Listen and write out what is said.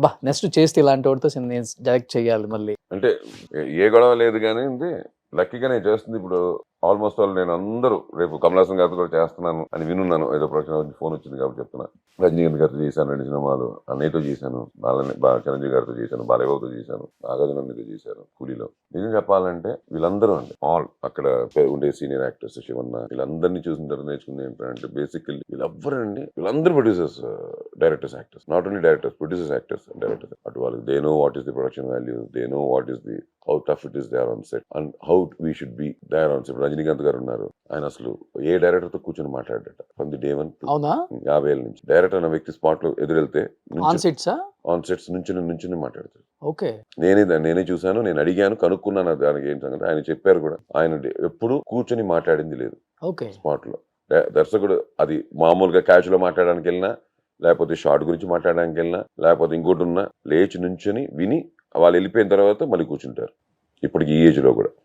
అబ్బా నెక్స్ట్ చేస్తే ఇలాంటి వాడితో నేను డైరెక్ట్ చేయాలి మళ్ళీ. అంటే ఏ- గొడవ లేదు కానీ ఉంది లక్కీగా నేను చేస్తుంది ఇప్పుడు. ఆల్మోస్ట్ ఆల్ నేను అందరూ రేపు కమలాసన్ గారితో కూడా చేస్తున్నాను అని వినున్నాను. ఏదో ప్రొడక్షన్ ఫోన్ వచ్చింది కాబట్టి చెప్తున్నా. రజనీకాంత్ గారితో చేశాను రెండు సినిమాలు. అన్నయ్యతో చేశాను బాలని చిరంజీవి గారితో చేశాను బాలయ్యబాబుతో చేశాను నాగార్జునతో చేశాను కూలీలో. నిజం చెప్పాలంటే వీళ్ళందరూ అండి ఆల్ అక్కడ ఉండే సీనియర్ యాక్టర్స్ శివన్న వీళ్ళందరినీ చూసిన తర్వాత నేర్చుకుంది ఏంటంటే బేసికల్లీ వీళ్ళెవ్వరండి వీళ్ళందరూ producers directors actors not only directors producers actors directors అటు వాళ్ళకి they know what is the production value they know what is the how tough it is there on set and how we should be there on set Rajinikanth garu ఉన్నారు. ఆయన అసలు ఏ డైరెక్టర్తో కూర్చొని మాట్లాడట from the day one అవునా? యాభై ఏళ్ళ నుంచి. డైరెక్టర్ అన్న వ్యక్తి స్పాట్లో ఎదురెళ్తే ఆన్ సెట్సా ఆన్ సెట్స్ నుంచి నుంచి మాట్లాడతాడు. ఓకే. నేనే నేనే చూశాను నేను అడిగాను కనుక్కున్నాను దానికి ఏంటి సంగతి ఆయన చెప్పారు కూడా. ఆయన ఎప్పుడు కూర్చొని మాట్లాడింది లేదు. ఓకే. స్పాట్లో. దర్శకుడు అది మామూలుగా క్యాష్లో మాట్లాడడానికి వెళ్ళినా లేకపోతే షార్ట్ గురించి మాట్లాడడానికి వెళ్ళినా లేకపోతే ఇంకోటి ఉన్నా లేచి నుంచొని విని వాళ్ళు వెళ్ళిపోయిన తర్వాత మళ్ళీ కూర్చుంటారు. ఇప్పటికి ఈ ఏజ్లో కూడా.